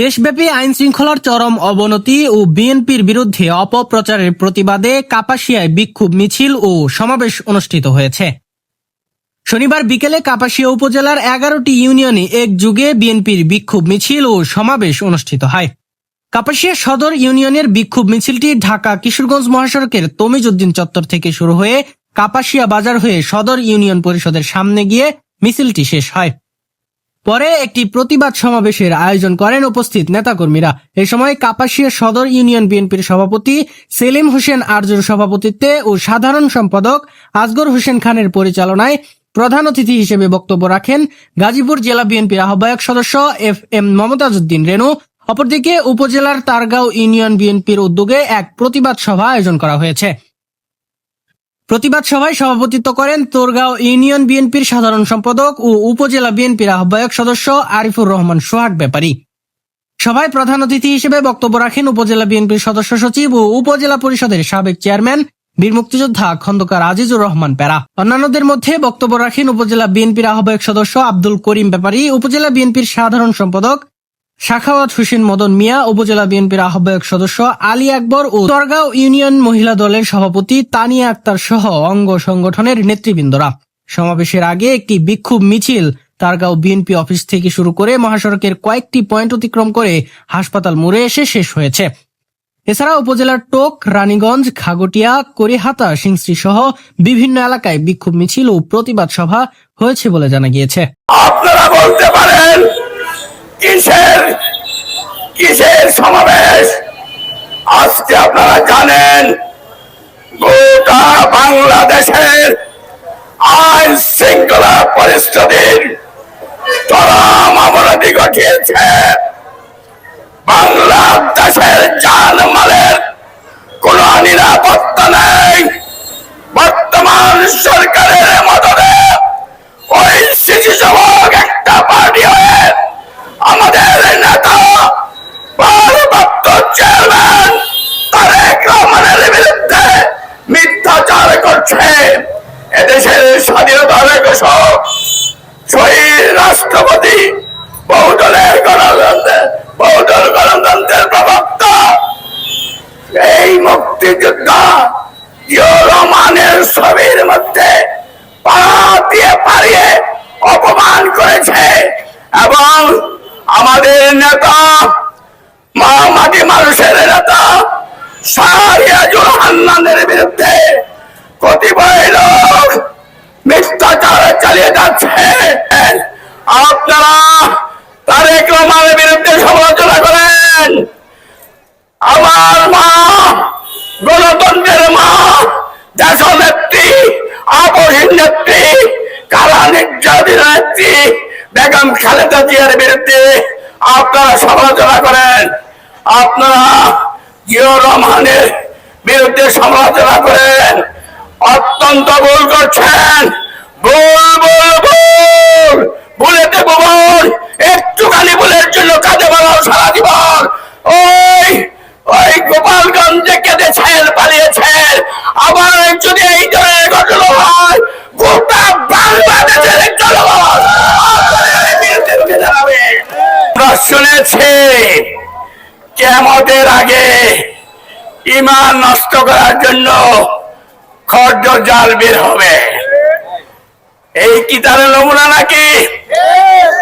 দেশব্যাপী আইন শৃঙ্খলার চরম অবনতি ও বিএনপির বিরুদ্ধে অপপ্রচারের প্রতিবাদে কাপাসিয়ায় বিক্ষোভ মিছিল ও সমাবেশ অনুষ্ঠিত হয়েছে। শনিবার বিকেলে কাপাসিয়া উপজেলার এগারোটি ইউনিয়নে এক যুগে বিএনপির বিক্ষোভ মিছিল ও সমাবেশ অনুষ্ঠিত হয়। কাপাসিয়া সদর ইউনিয়নের বিক্ষোভ মিছিলটি ঢাকা কিশোরগঞ্জ মহাসড়কের তমিজুদ্দিন চত্বর থেকে শুরু হয়ে কাপাসিয়া বাজার হয়ে সদর ইউনিয়ন পরিষদের সামনে গিয়ে মিছিলটি শেষ হয়। পরে একটি প্রতিবাদ সমাবেশের আয়োজন করেন উপস্থিত নেতাকর্মীরা। এ সময় কাপাসিয়া সদর ইউনিয়ন বিএনপির সভাপতি সেলিম হোসেন আরজুর সভাপতিত্বে ও সাধারণ সম্পাদক আজগর হোসেন খানের পরিচালনায় প্রধান অতিথি হিসেবে বক্তব্য রাখেন গাজীপুর জেলা বিএনপির আহ্বায়ক সদস্য এফ এম মমতাজ উদ্দিন রেণু। অপরদিকে উপজেলার তারগাঁও ইউনিয়ন বিএনপির উদ্যোগে এক প্রতিবাদ সভা আয়োজন করা হয়েছে। প্রতিবাদ সভায় সভাপতিত্ব করেন তোরগাঁও ইউনিয়ন বিএনপির সাধারণ সম্পাদক ও উপজেলা বিএনপির আহ্বায়ক সদস্য আরিফুর রহমান সোহাগ ব্যাপারী। সভায় প্রধান অতিথি হিসেবে বক্তব্য রাখেন উপজেলা বিএনপির সদস্য সচিব ও উপজেলা পরিষদের সাবেক চেয়ারম্যান, বীর মুক্তিযোদ্ধা খন্দকার আজিজুর রহমান প্যারা অন্যান্যদের মধ্যে বক্তব্য রাখেন উপজেলা বিএনপির আহ্বায়ক সদস্য আব্দুল করিম ব্যাপারী, উপজেলা বিএনপির সাধারণ সম্পাদক শাখাওয়াত হোসেন মদন মিয়া, উপজেলা বিএনপির আহ্বায়ক সদস্য আলী আকবর ও দরগাঁও ইউনিয়ন মহিলা দলের সভাপতি তানিয়া আক্তার সহ অঙ্গ সংগঠনের নেতৃবৃন্দরা। সমাবেশের আগে একটি বিক্ষোভ মিছিল তারগাঁও বিএনপি অফিস থেকে শুরু করে মহাসড়কের কয়েকটি পয়েন্ট অতিক্রম করে হাসপাতাল মোড়ে এসে শেষ হয়েছে। এছাড়া উপজেলার টোক, রানীগঞ্জ, খাগটিয়া, করিহাতা, সিংশ্রী সহ বিভিন্ন এলাকায় বিক্ষোভ মিছিল ও প্রতিবাদ সভা হয়েছে বলে জানা গিয়েছে। আপনারা বলতে পারেন কিসের? কিসের সমাবেশ? আজকে আপনারা জানেন, গোটা বাংলাদেশের আইন শৃঙ্খলা পরিস্থিতির চরম অবনতি ঘটিয়েছে। বাংলাদেশের জানমালের কোন নিরাপত্তা নেই। বর্তমান সরকারের মদতে ওই শিশু সভক একটা পার্টি হয়ে আমাদের নেতা ভারপ্রাপ্ত চেয়ারম্যান তারেক রহমানের বিরুদ্ধে মিথ্যাচার করছে এদেশের স্বাধীনতার ঘোষক শহীদ রাষ্ট্রপতি বহুদলের গণতন্ত্রের বহুদল গণতন্ত্রের প্রবক্তা, এই মুক্তিযোদ্ধা রহমানের ছবির মধ্যে পা দিয়ে অপমান করেছে এবং আমাদের নেতা মামাটি মানুষের নেতা শাহরিয়াজুল হান্নানের বিরুদ্ধে কতিপয় লোক চালিয়ে যাচ্ছে আপনারা তারেক রহমানের বিরুদ্ধে সমালোচনা করেন। আমার মা, গণতন্ত্রের মা দেশ নেত্রী আপহীন নেত্রী কালা নির্যাতিত নেত্রী, বেগম খালেদা জিয়ার বিরুদ্ধে আপনারা সমালোচনা করেন। আপনারা জিয়া রহমানের বিরুদ্ধে সমালোচনা করেন। অত্যন্ত ভুল করছেন। ভুল ভুল ভুল। ভুলেতে ভুল। একটুখানি ভুলের জন্য কাজে বাড়াও সারা জীবন। ওই ওই গোপালগঞ্জে কেঁদেছেন পালিয়েছেন আবার যদি এই ধরনের ঘটনা হয়, গোটা বাংলাদেশের শুনেছি কেমতের আগে ইমান নষ্ট করার জন্য খর্জ জাল বের হবে। এই কি তার নমুনা নাকি?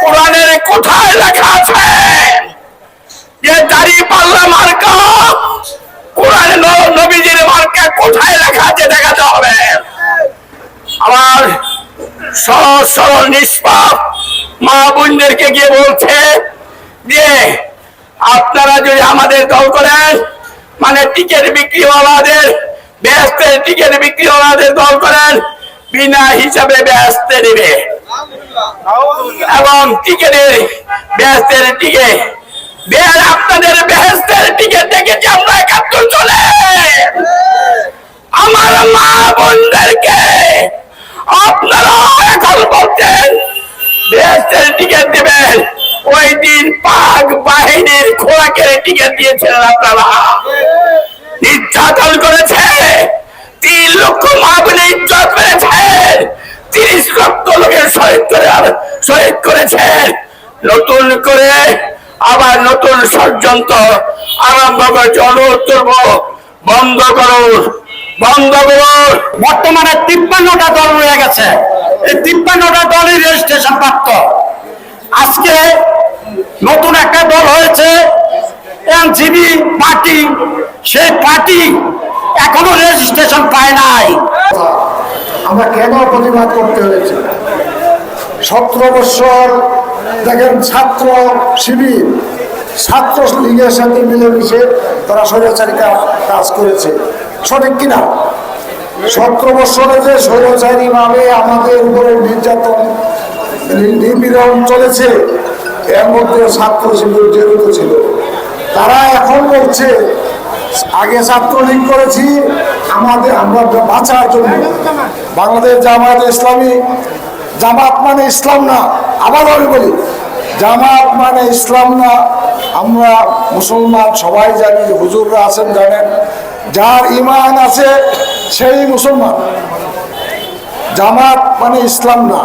কোরআনের কোথায় লেখা আছে? যে দাড়ি পাল্লা মার্কা, কোরআন নবীজির মার্কা কোথায় লেখা আছে দেখাতে হবে। আমার সহজ সরল নিষ্পাপ মা বোনদেরকে গিয়ে বলছে যে, আপনারা যদি আমাদের দল করেন মানে টিকিট বিক্রিওয়ালাদের, ব্যস্তের টিকিট বিক্রিওয়ালাদের দল করেন বিনা হিসাবে ব্যস্তে নেবে। এবং টিকিটের ব্যস্তের টিকিট বের আপনাদের বেহেস্তের টিকিট দেখেছি আমরা একাত্তর চলে। আমার মা বোনদেরকে আপনারা এখন বলছেন বেহেস্তের টিকিট দেবেন। ওই দিন পাক বাহিনীর খোরাকের টিকিট দিয়েছিলেন আপনারা। নির্যাতন করেছে। তিন লক্ষ মা ইজ্জত তিরিশ লক্ষ লোকের শহীদ করে শহীদ করেছেন নতুন করে আবার নতুন ষড়যন্ত্র আরম্ভ করেছে। বন্ধ করুন বন্ধ করুন বর্তমানে তিপ্পান্নটা দল রয়ে গেছে। এই তিপ্পান্নটা দলই রেজিস্ট্রেশন প্রাপ্ত। আজকে নতুন একটা দল হয়েছে এনসিবি পার্টি। সেই পার্টি এখনও রেজিস্ট্রেশন পায় নাই। আমরা কেন প্রতিবাদ করতে হয়েছে? সতেরো বছর দেখেন ছাত্র শিবির, ছাত্র লীগের সাথে মিলেমিশে তারা স্বৈরাচারী কা- কাজ করেছে। সঠিক কিনা? সতেরো বৎসরে যে স্বৈরাচারী ভাবে আমাদের উপরে নির্যাতন, নিপীড়ন চলেছে, এর মধ্যে ছাত্র শিবির জড়িত ছিল। তারা এখন বলছে আগে ছাত্রলীগ করেছি, আমাদের আমরা বাঁচার জন্য। বাংলাদেশ জামায়াত ইসলামী, জামাত মানে ইসলাম না, আবার আমি বলি, জামাত মানে ইসলাম না, আমরা মুসলমান সবাই জানি, হুজুররা আছেন, জানেন, যার ইমান আছে সেই মুসলমান। জামাত মানে ইসলাম না।